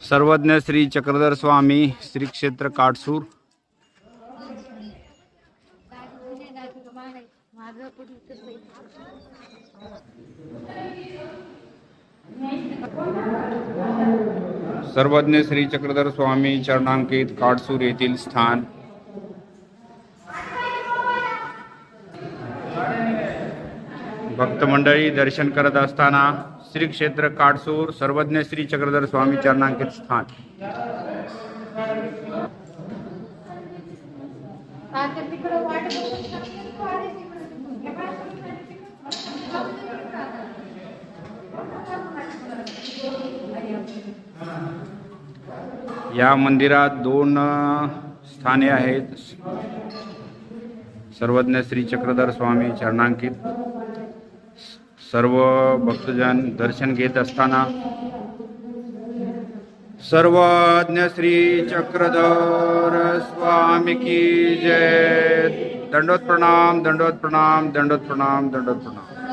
सर्वज्ञ श्री चक्रधर स्वामी श्री क्षेत्र काटसूर। सर्वज्ञ श्री चक्रधर स्वामी चरणांकित काटसूर स्थान। भक्त मंडळी दर्शन करत असताना श्री क्षेत्र काटसूर सर्वज्ञ श्री चक्रधर स्वामी चरणांकित स्थान. या मंदिरात दोन स्थाने आहेत. सर्वज्ञ श्री चक्रधर स्वामी चरणांकित. सर्व भक्तजन दर्शन घेत असताना सर्वज्ञ श्री चक्रधर स्वामी की जय. दंडोत प्रणाम दंडोत प्रणाम दंडोत प्रणाम दंडोत प्रणाम.